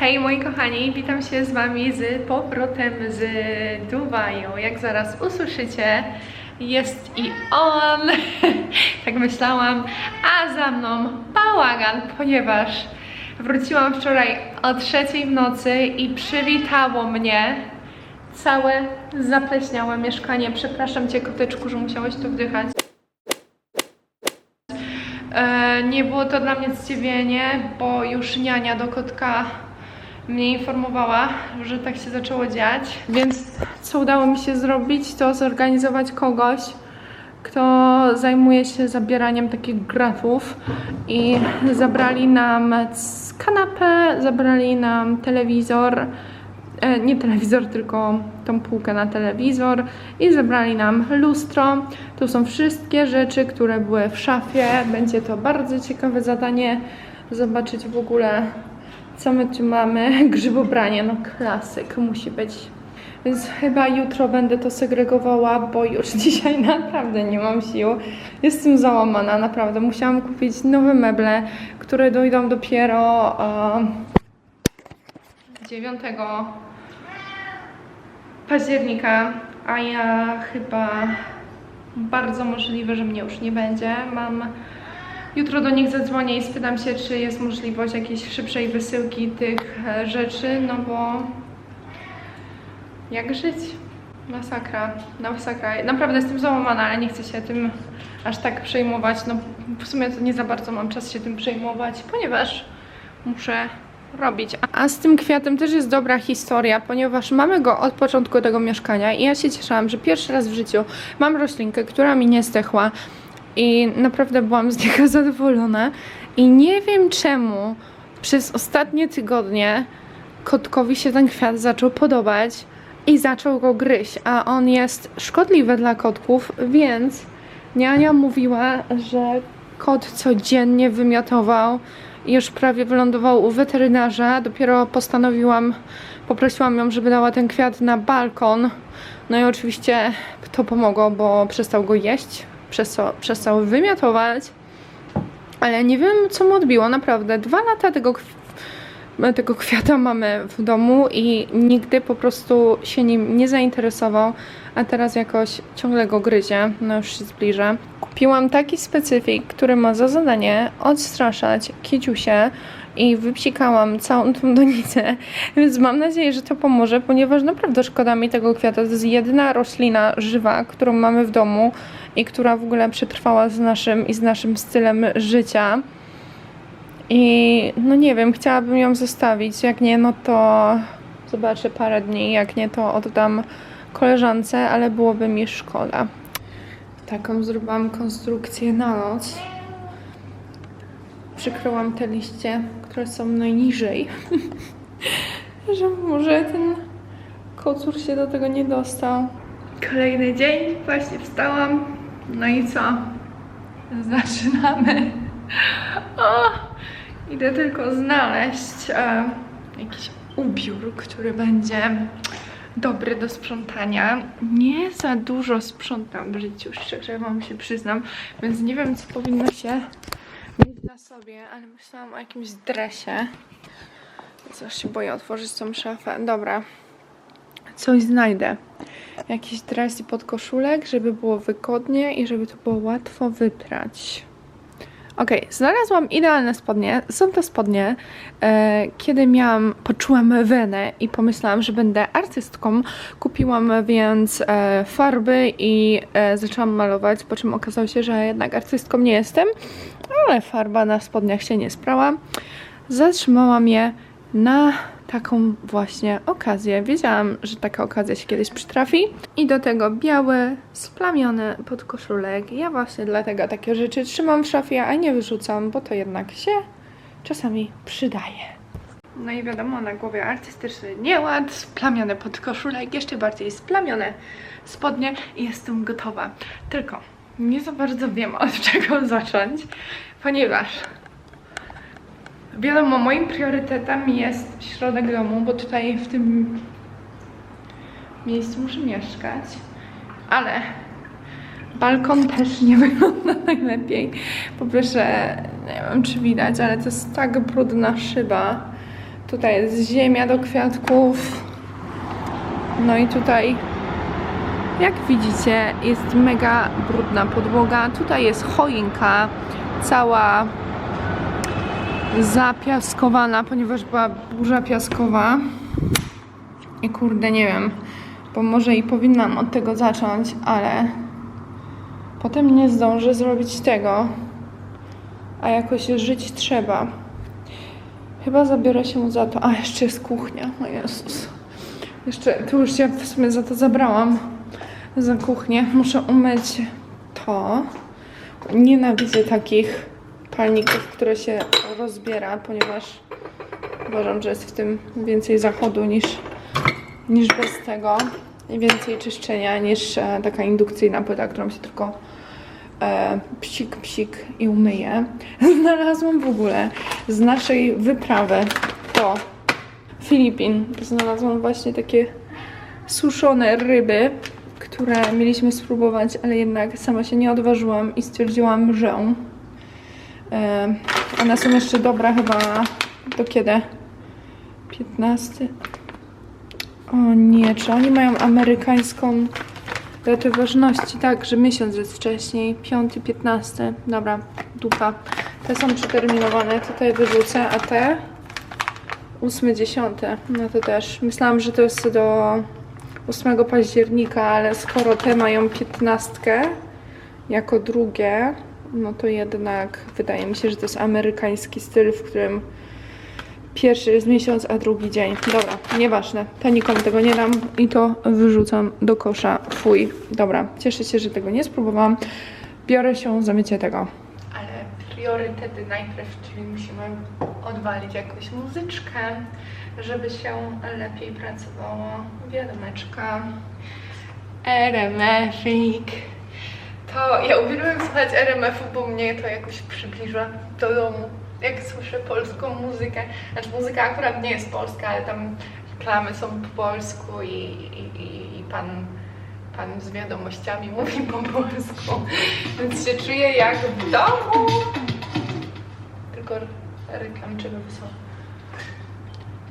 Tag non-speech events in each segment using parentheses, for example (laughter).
Hej moi kochani, witam się z wami z powrotem z Dubaju. Jak zaraz usłyszycie, jest i on. (laughs) tak myślałam, a za mną bałagan, ponieważ wróciłam wczoraj o trzeciej w nocy i przywitało mnie całe zapleśniałe mieszkanie. Przepraszam cię koteczku, że musiałeś tu wdychać. E, nie było to dla mnie zdziwienie, bo już niania do kotka mnie informowała, że tak się zaczęło dziać. Więc co udało mi się zrobić, to zorganizować kogoś, kto zajmuje się zabieraniem takich gratów i zabrali nam kanapę, zabrali nam telewizor, e, nie telewizor, tylko tą półkę na telewizor i zabrali nam lustro. To są wszystkie rzeczy, które były w szafie. Będzie to bardzo ciekawe zadanie zobaczyć w ogóle, co my tu mamy. (laughs) Grzybobranie, no klasyk musi być. Więc chyba jutro będę to segregowała, bo już (laughs) dzisiaj naprawdę nie mam sił. Jestem załamana, naprawdę. Musiałam kupić nowe meble, które dojdą dopiero e, 9 października, a ja chyba bardzo możliwe, że mnie już nie będzie. Mam jutro do nich zadzwonię i spytam się, czy jest możliwość jakiejś szybszej wysyłki tych e, rzeczy, no bo jak żyć? Masakra, masakra. Naprawdę jestem załamana, ale nie chcę się tym aż tak przejmować. No w sumie to nie za bardzo mam czas się tym przejmować, ponieważ muszę robić. A z tym kwiatem też jest dobra historia, ponieważ mamy go od początku tego mieszkania i ja się cieszyłam, że pierwszy raz w życiu mam roślinkę, która mi nie zdechła i naprawdę byłam z niego (laughs) zadowolona i nie wiem czemu przez ostatnie tygodnie kotkowi się ten kwiat zaczął podobać i zaczął go gryźć, a on jest szkodliwy dla kotków, więc niania mówiła, że kot codziennie wymiotował i już prawie wylądował u weterynarza. Dopiero postanowiłam, poprosiłam ją, żeby dała ten kwiat na balkon. No i oczywiście to pomogło, bo przestał go jeść, przestał, przestał wymiotować. Ale nie wiem, co mu odbiło, naprawdę. Dwa lata tego, tego kwiata mamy w domu i nigdy po prostu się nim nie zainteresował, a teraz jakoś ciągle go gryzie, no już się zbliża. Kupiłam taki specyfik, który ma za zadanie odstraszać kiciusie i wypsikałam całą tą (laughs) donicę, więc mam nadzieję, że to pomoże, ponieważ naprawdę szkoda mi tego kwiata. To jest jedyna roślina żywa, którą mamy w domu i która w ogóle przetrwała z naszym i z naszym stylem życia. I no nie wiem, chciałabym ją zostawić. Jak nie, no to zobaczę parę dni. Jak nie, to oddam koleżance, ale byłoby mi szkoda. Taką zrobiłam konstrukcję na noc. Przykryłam te liście, które są najniżej, (laughs) że może ten kocur się do tego nie dostał. Kolejny dzień, właśnie wstałam. No i co? Zaczynamy. O, idę tylko znaleźć e, jakiś ubiór, który będzie dobry do sprzątania. Nie za dużo sprzątam w życiu, szczerze wam się przyznam, więc nie wiem, co powinno się mieć na sobie, ale myślałam o jakimś dresie. Coś się boję otworzyć tą szafę. Dobra, coś znajdę. Jakiś dres i podkoszulek, żeby było wygodnie i żeby to było łatwo wyprać. Okej, znalazłam idealne spodnie. Są to spodnie, e, kiedy miałam, poczułam wenę i pomyślałam, że będę artystką. Kupiłam więc e, farby i e, zaczęłam malować, po czym okazało się, że jednak artystką nie jestem, ale farba na spodniach się nie sprała. Zatrzymałam je na taką właśnie okazję. Wiedziałam, że taka okazja się kiedyś przytrafi. I do tego biały, splamiony podkoszulek. Ja właśnie dlatego takie rzeczy trzymam w szafie, a nie wyrzucam, bo to jednak się czasami przydaje. No i wiadomo, na głowie artystyczny nieład, splamiony podkoszulek, jeszcze bardziej splamione spodnie i jestem gotowa. Tylko nie za bardzo wiem od czego (laughs) zacząć, ponieważ Wiadomo, moim priorytetem jest środek domu, bo tutaj w tym miejscu muszę mieszkać, ale balkon też nie (laughs) wygląda najlepiej. Po pierwsze, nie wiem czy widać, ale to jest tak brudna szyba Tutaj jest ziemia do kwiatków. No i tutaj, jak widzicie, jest mega brudna podłoga. Tutaj jest choinka, cała zapiaskowana, ponieważ była burza piaskowa. I kurde, nie wiem, bo może i powinnam od tego zacząć, ale potem nie zdążę zrobić tego, a jakoś żyć trzeba. Chyba zabiorę się za to. A, jeszcze jest kuchnia. O Jezus. Jeszcze, tu już się w sumie za to zabrałam. Za kuchnię. Muszę umyć to. Nienawidzę takich palników, które się rozbiera, ponieważ uważam, że jest w tym więcej zachodu niż, niż bez tego. I więcej czyszczenia niż e, taka indukcyjna płyta, którą się tylko e, psik, psik i umyję. (laughs) Znalazłam w ogóle z naszej wyprawy do Filipin. Znalazłam właśnie takie suszone ryby, które mieliśmy spróbować, ale jednak sama się nie odważyłam i stwierdziłam, że one są jeszcze dobre chyba do kiedy? 15. O nie, czy oni mają amerykańską datę ważności? Tak, że miesiąc jest wcześniej. 5, 15. Dobra, dupa. Te są przeterminowane, tutaj wyrzucę, a te 8, 10. No to też. Myślałam, że to jest do 8 października, ale skoro te mają 15 jako drugie, no to jednak wydaje mi się, że to jest amerykański styl, w którym Pierwszy jest miesiąc, a drugi dzień. Dobra, nieważne. To nikomu tego nie dam i to wyrzucam do kosza. Fuj. Dobra, cieszę się, że tego nie spróbowałam. Biorę się za mycie tego. Ale priorytety najpierw, czyli musimy odwalić jakąś muzyczkę, żeby się lepiej pracowało. Wiadomeczka. RMF-ik. To ja uwielbiam słuchać RMF-u, bo mnie to jakoś przybliża do domu jak słyszę polską muzykę, znaczy muzyka akurat nie jest polska, ale tam reklamy są po polsku i, i, i, pan, pan z wiadomościami mówi po polsku, więc się czuję jak w domu. Tylko reklamczywe są.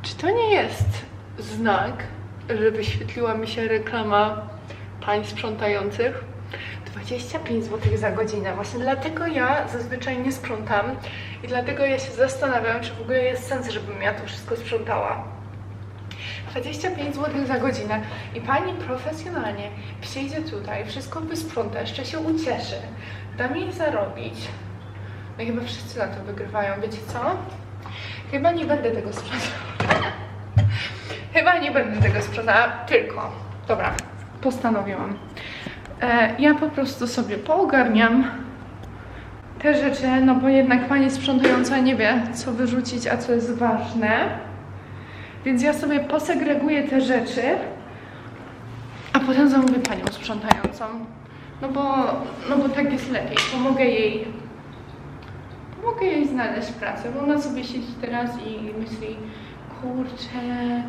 Czy to nie jest znak, że wyświetliła mi się reklama pań sprzątających? 25 zł za godzinę. Właśnie dlatego ja zazwyczaj nie sprzątam i dlatego ja się zastanawiam, czy w ogóle jest sens, żebym ja to wszystko sprzątała. 25 zł za godzinę i pani profesjonalnie przyjdzie tutaj, wszystko wysprząta, jeszcze się ucieszy, da mi zarobić. No chyba wszyscy na to wygrywają, wiecie co? Chyba nie będę tego sprzątała. chyba nie będę tego sprzątała, tylko, dobra, postanowiłam. E, ja po prostu sobie poogarniam te rzeczy, no bo jednak pani sprzątająca nie wie, co wyrzucić, a co jest ważne. Więc ja sobie posegreguję te rzeczy, a potem zamówię panią sprzątającą. No bo, no bo tak jest lepiej. Pomogę jej. Pomogę jej znaleźć pracę, bo ona sobie siedzi teraz i myśli, kurczę,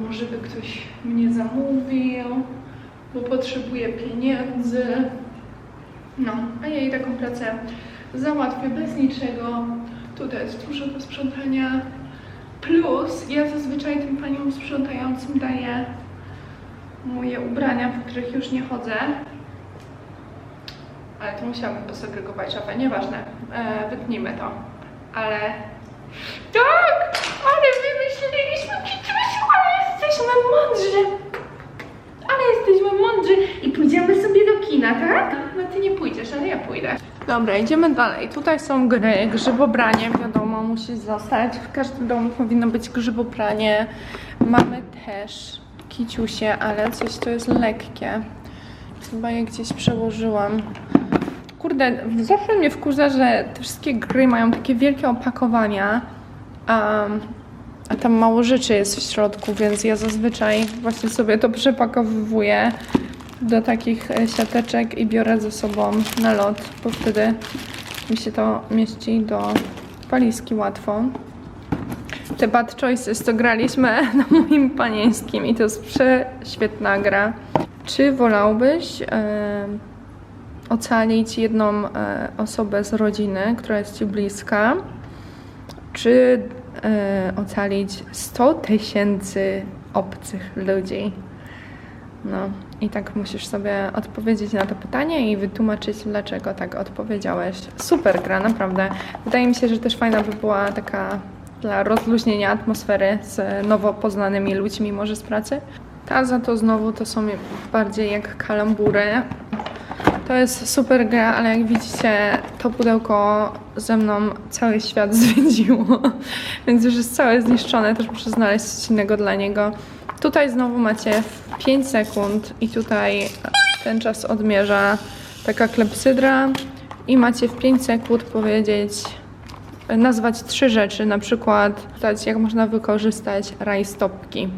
może by ktoś mnie zamówił bo potrzebuje pieniędzy. No, a ja jej taką pracę załatwię bez niczego. Tutaj jest dużo do sprzątania. Plus ja zazwyczaj tym paniom sprzątającym daję moje ubrania, w których już nie chodzę. Ale to musiałabym posegregować szafę, nieważne. E, wytnijmy to. Ale... Tak! Ale wymyśliliśmy przecież, ale jesteśmy mądrzy! Ale jesteśmy mądrzy i pójdziemy sobie do kina, tak? No ty nie pójdziesz, ale ja pójdę. Dobra, idziemy dalej. Tutaj są gry, grzybobranie, wiadomo, musi zostać. W każdym domu powinno być grzybobranie. Mamy też kiciusie, ale coś to jest lekkie. Chyba je gdzieś przełożyłam. Kurde, zawsze mnie wkurza, że te wszystkie gry mają takie wielkie opakowania. Um, a tam mało rzeczy jest w środku, więc ja zazwyczaj właśnie sobie to przepakowuję do takich e, siateczek i biorę ze sobą na lot, bo wtedy mi się to mieści do walizki łatwo. Te Bad Choices to graliśmy (laughs) na moim panieńskim i to jest prześwietna gra. Czy wolałbyś e, ocalić jedną e, osobę z rodziny, która jest Ci bliska, czy ocalić 100 tysięcy obcych ludzi. No i tak musisz sobie odpowiedzieć na to pytanie i wytłumaczyć, dlaczego tak odpowiedziałeś. Super gra, naprawdę. Wydaje mi się, że też fajna by była taka dla rozluźnienia atmosfery z nowo poznanymi ludźmi może z pracy. Ta za to znowu to są bardziej jak kalambury. To jest super gra, ale jak widzicie, to pudełko ze mną cały świat (laughs) zwiedziło, więc już jest całe zniszczone, też muszę znaleźć coś innego dla niego. Tutaj znowu macie 5 sekund i tutaj ten czas odmierza taka klepsydra i macie w 5 sekund powiedzieć, nazwać trzy rzeczy, na przykład dać, jak można wykorzystać rajstopki.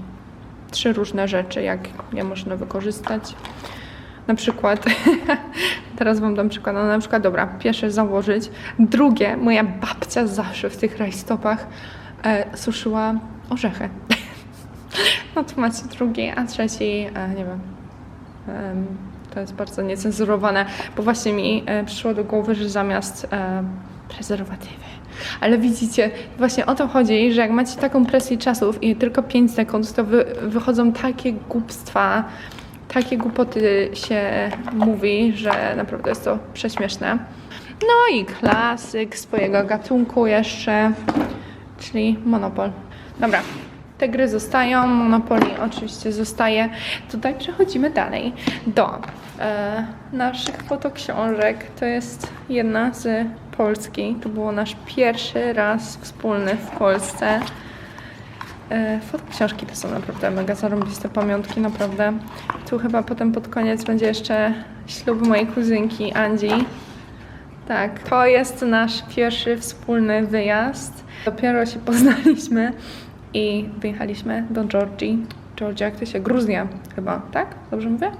Trzy różne rzeczy, jak je można wykorzystać. Na przykład, (laughs) teraz wam dam przykład, no na przykład, dobra, pierwsze założyć, drugie, moja babcia zawsze w tych rajstopach e, suszyła orzechy. (laughs) no to macie drugi, a trzeci, e, nie wiem, em, to jest bardzo niecenzurowane, bo właśnie mi e, przyszło do głowy, że zamiast e, prezerwatywy. Ale widzicie, właśnie o to chodzi, że jak macie taką presję czasów i tylko 5 sekund, to wy, wychodzą takie głupstwa, takie głupoty się mówi, że naprawdę jest to prześmieszne. No i klasyk swojego gatunku jeszcze, czyli Monopol. Dobra, te gry zostają, Monopoly oczywiście zostaje. Tutaj przechodzimy dalej do e, naszych fotoksiążek. To jest jedna z Polski. To był nasz pierwszy raz wspólny w Polsce. E, Fotoksiążki to są naprawdę mega zarąbiste pamiątki, naprawdę. Tu chyba potem pod koniec będzie jeszcze ślub mojej kuzynki Andzi. Tak, to jest nasz pierwszy wspólny wyjazd. Dopiero się poznaliśmy i wyjechaliśmy do Georgii. Georgia, jak to się? Gruzja chyba, tak? Dobrze mówię?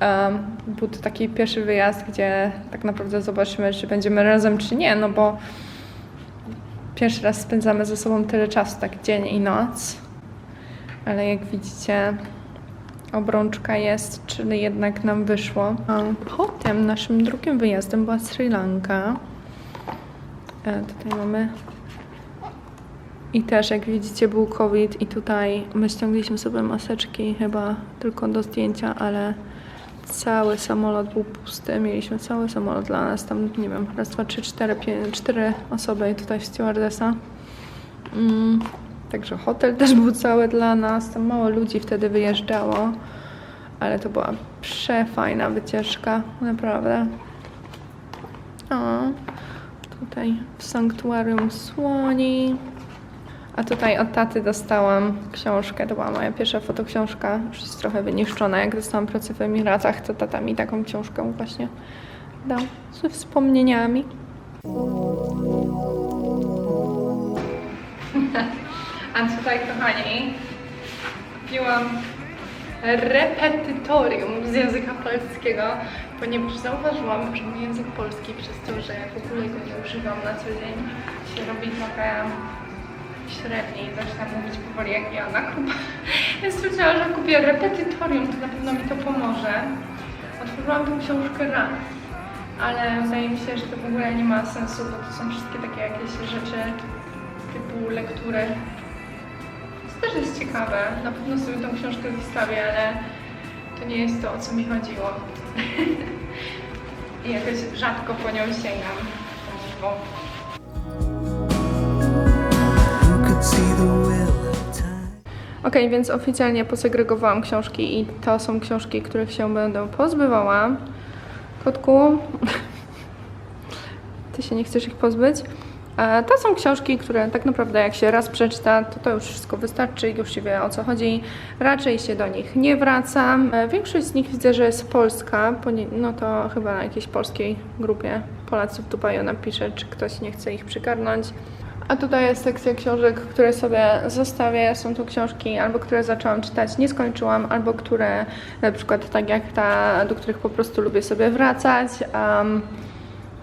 Um, był to taki pierwszy wyjazd, gdzie tak naprawdę zobaczymy, czy będziemy razem, czy nie, no bo pierwszy raz spędzamy ze sobą tyle czasu, tak dzień i noc. Ale jak widzicie, obrączka jest, czyli jednak nam wyszło. A potem naszym drugim wyjazdem była Sri Lanka. E, tutaj mamy. I też, jak widzicie, był COVID, i tutaj my ściągliśmy sobie maseczki, chyba tylko do zdjęcia, ale cały samolot był pusty. Mieliśmy cały samolot dla nas, tam nie wiem, raz, dwa, trzy, cztery, cztery osoby i tutaj stewardesa. Mm, także hotel też był cały dla nas, tam mało ludzi wtedy wyjeżdżało, ale to była przefajna wycieczka, naprawdę. O, tutaj w sanktuarium słoni. A tutaj od taty dostałam książkę, to była moja pierwsza fotoksiążka, już jest trochę wyniszczona. Jak dostałam pracę w Emiratach, to tata mi taką książkę właśnie dał ze wspomnieniami. (laughs) A tutaj, kochani, kupiłam repetytorium z języka polskiego, ponieważ zauważyłam, że mój język polski przez to, że w ogóle go nie używam na co dzień, się robi trochę średniej, zaczynam mówić powoli jak Jana Kuba. Więc stwierdziłam, że kupię repetytorium, to na pewno mi to pomoże. Otworzyłam tę książkę raz, ale wydaje mi się, że to w ogóle nie ma sensu, bo to są wszystkie takie jakieś rzeczy typu lektury. To też jest ciekawe, na pewno sobie tą książkę zostawię, ale to nie jest to, o co mi chodziło. (laughs) I jakoś rzadko po nią sięgam. Bo Okej, więc oficjalnie posegregowałam książki i to są książki, których się będę pozbywała. Kotku, ty się nie chcesz ich pozbyć? E, To są książki, które tak naprawdę jak się raz przeczyta, to to już wszystko wystarczy, już się wie o co chodzi. Raczej się do nich nie wracam. E, Większość z nich widzę, że jest polska, no to chyba na jakiejś polskiej grupie Polacy w Dubaju napiszę, czy ktoś nie chce ich przygarnąć. A tutaj jest sekcja książek, które sobie zostawię. Są to książki albo które zaczęłam czytać, nie skończyłam, albo które na przykład tak jak ta, do których po prostu lubię sobie wracać. Um,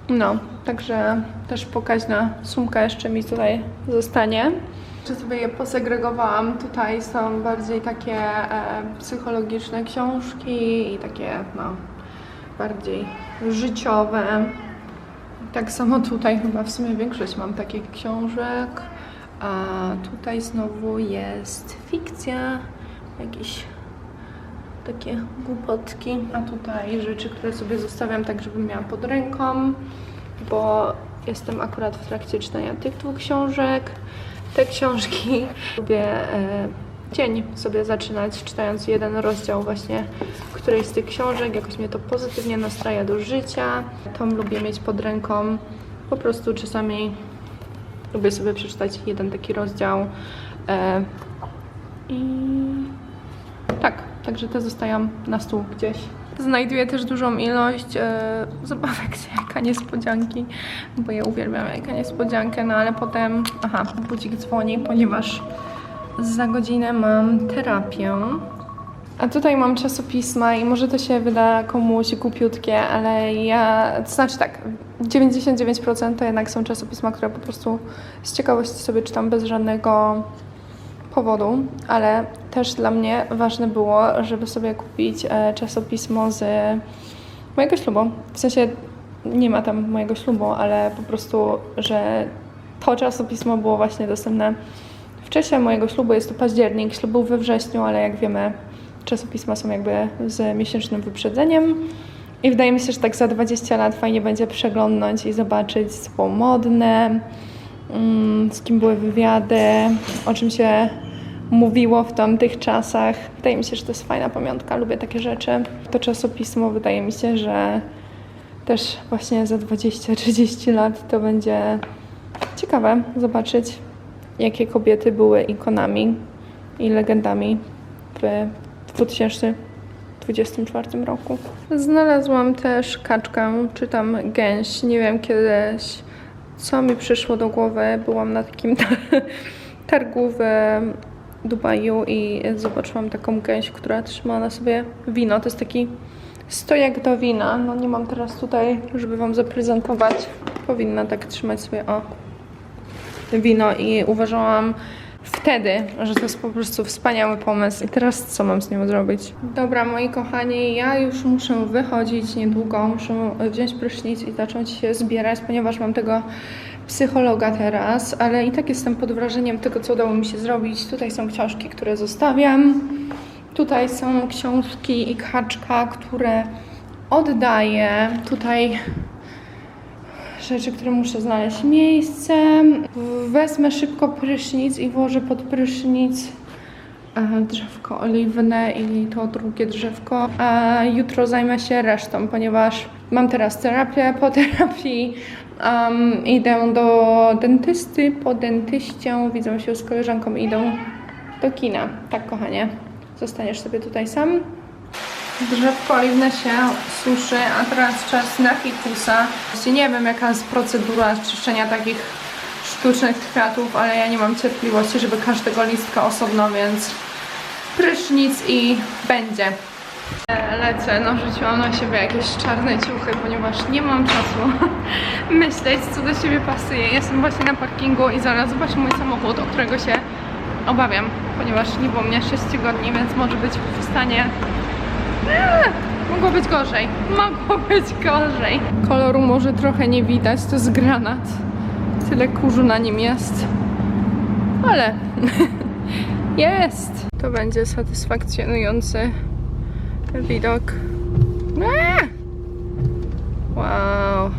no, także też pokaźna sumka jeszcze mi tutaj zostanie. Czy sobie je posegregowałam? Tutaj są bardziej takie e, psychologiczne książki i takie, no, bardziej życiowe. Tak samo tutaj chyba w sumie większość mam takich książek. A tutaj znowu jest fikcja, jakieś takie głupotki, a tutaj rzeczy, które sobie zostawiam tak, żebym miała pod ręką, bo jestem akurat w trakcie czytania tych dwóch książek. Te książki lubię e, dzień sobie zaczynać, czytając jeden rozdział właśnie którejś z tych książek. Jakoś mnie to pozytywnie nastraja do życia. Tom lubię mieć pod ręką. Po prostu czasami lubię sobie przeczytać jeden taki rozdział. E, I tak, także te zostają na stół gdzieś. Znajduję też dużą ilość e, zabawek z jajka niespodzianki, bo ja uwielbiam jajka niespodziankę, no ale potem, aha, budzik dzwoni, ponieważ za godzinę mam terapię. A tutaj mam czasopisma i może to się wyda komuś głupiutkie, ale ja, to znaczy tak, 99% to jednak są czasopisma, które po prostu z ciekawości sobie czytam bez żadnego powodu, ale też dla mnie ważne było, żeby sobie kupić e, czasopismo z mojego ślubu. W sensie nie ma tam mojego ślubu, ale po prostu, że to czasopismo było właśnie dostępne w czasie mojego ślubu. Jest to październik, ślub był we wrześniu, ale jak wiemy, czasopisma są jakby z miesięcznym wyprzedzeniem. I wydaje mi się, że tak za 20 lat fajnie będzie przeglądnąć i zobaczyć, co było modne, mm, z kim były wywiady, o czym się mówiło w tamtych czasach. Wydaje mi się, że to jest fajna pamiątka, lubię takie rzeczy. To czasopismo wydaje mi się, że też właśnie za 20-30 lat to będzie ciekawe zobaczyć, jakie kobiety były ikonami i legendami w 2024 roku. Znalazłam też kaczkę, czy tam gęś, nie wiem kiedyś, co mi przyszło do głowy. Byłam na takim (laughs) targu w Dubaju i zobaczyłam taką gęś, która trzymała na sobie wino. To jest taki stojak do wina. No nie mam teraz tutaj, żeby Wam zaprezentować. Powinna tak trzymać sobie, o, wino i uważałam wtedy, że to jest po prostu wspaniały pomysł. I teraz co mam z nią zrobić? Dobra, moi kochani, ja już muszę wychodzić niedługo, muszę wziąć prysznic i zacząć się zbierać, ponieważ mam tego psychologa teraz, ale i tak jestem pod wrażeniem tego, co udało mi się zrobić. Tutaj są książki, które zostawiam. Tutaj są książki i kaczka, które oddaję. Tutaj rzeczy, które muszę znaleźć miejsce. Wezmę szybko prysznic i włożę pod prysznic e, drzewko oliwne i to drugie drzewko. A jutro zajmę się resztą, ponieważ mam teraz terapię. Po terapii um, idę do dentysty. Po dentyście widzę się z koleżanką idą do kina. Tak, kochanie. Zostaniesz sobie tutaj sam. Drzewko oliwne się suszy, a teraz czas na fikusa. Właściwie nie wiem jaka jest procedura czyszczenia takich sztucznych kwiatów, ale ja nie mam cierpliwości, żeby każdego listka osobno, więc prysznic i będzie. E, Lecę, no rzuciłam na siebie jakieś czarne ciuchy, ponieważ nie mam czasu (laughs) myśleć, co do siebie pasuje. Jestem właśnie na parkingu i zaraz zobaczę mój samochód, o którego się obawiam, ponieważ nie było mnie 6 tygodni, więc może być w stanie Mogło być gorzej. Mogło być gorzej. Koloru może trochę nie widać, to jest granat. Tyle kurzu na nim jest. Ale (laughs) jest. To będzie satysfakcjonujący widok. Eee! Wow.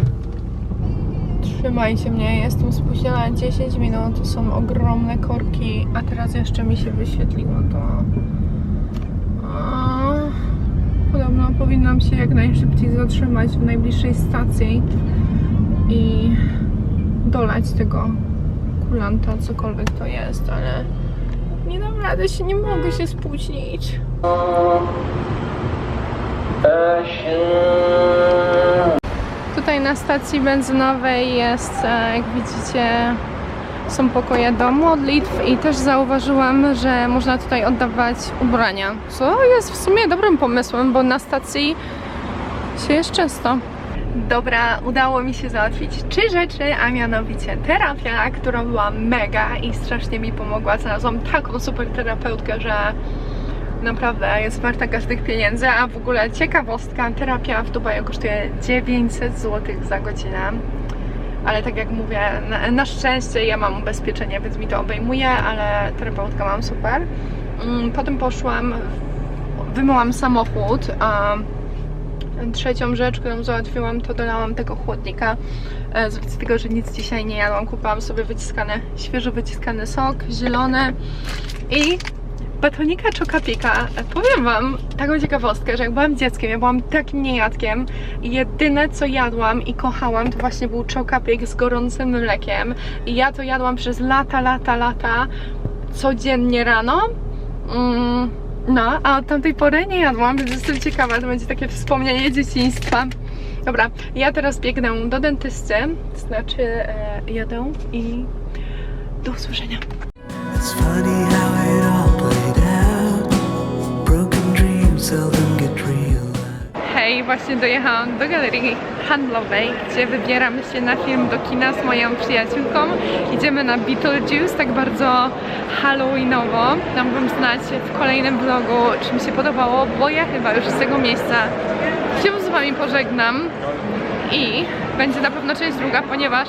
Trzymajcie mnie, jestem spóźniona 10 minut, to są ogromne korki, a teraz jeszcze mi się wyświetliło to. O. Podobno powinnam się jak najszybciej zatrzymać w najbliższej stacji i dolać tego kulanta, cokolwiek to jest, ale nie dam rady się, nie mogę się spóźnić. Tutaj na stacji benzynowej jest, e, jak widzicie, są pokoje do modlitw i też zauważyłam, że można tutaj oddawać ubrania, co jest w sumie dobrym pomysłem, bo na stacji się jest często. Dobra, udało mi się załatwić trzy rzeczy, a mianowicie terapia, która była mega i strasznie mi pomogła. Znalazłam taką super terapeutkę, że naprawdę jest warta każdych pieniędzy, a w ogóle ciekawostka, terapia w Dubaju kosztuje 900 zł za godzinę. Ale tak jak mówię, na, na szczęście ja mam ubezpieczenie, więc mi to obejmuje, ale terapeutkę mam super. Mm, Potem poszłam, wymyłam samochód, a trzecią rzecz, którą załatwiłam, to dolałam tego chłodnika. E, Z racji tego, że nic dzisiaj nie jadłam, kupiłam sobie wyciskany, świeżo wyciskany sok, zielony i batonika Chocapika. E, Powiem wam taką ciekawostkę, że jak byłam dzieckiem, ja byłam takim niejadkiem i jedyne co jadłam i kochałam to właśnie był Chocapik z gorącym mlekiem i ja to jadłam przez lata, lata, lata codziennie rano. Mm, no, a od tamtej pory nie jadłam, więc jestem ciekawa, to będzie takie wspomnienie dzieciństwa. Dobra, ja teraz biegnę do dentysty, to znaczy e, jadę i do usłyszenia. It's funny how it all Hej, właśnie dojechałam do galerii handlowej, gdzie wybieramy się na film do kina z moją przyjaciółką. Idziemy na Beetlejuice, tak bardzo halloweenowo. Dam wam znać w kolejnym vlogu, czy mi się podobało, bo ja chyba już z tego miejsca się z wami pożegnam. I będzie na pewno część druga, ponieważ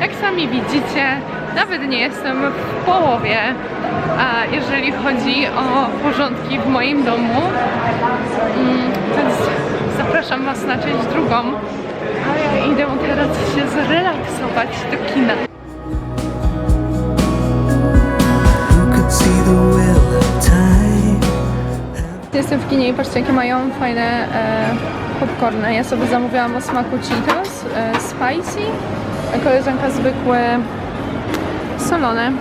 jak sami widzicie, nawet nie jestem w połowie, a jeżeli chodzi o porządki w moim domu. Mm, więc zapraszam Was na część drugą. A ja idę teraz się zrelaksować do kina. Jestem w kinie i patrzcie jakie mają fajne e, popcorny. Ja sobie zamówiłam o smaku Cheetos, e, spicy, a koleżanka zwykłe solone.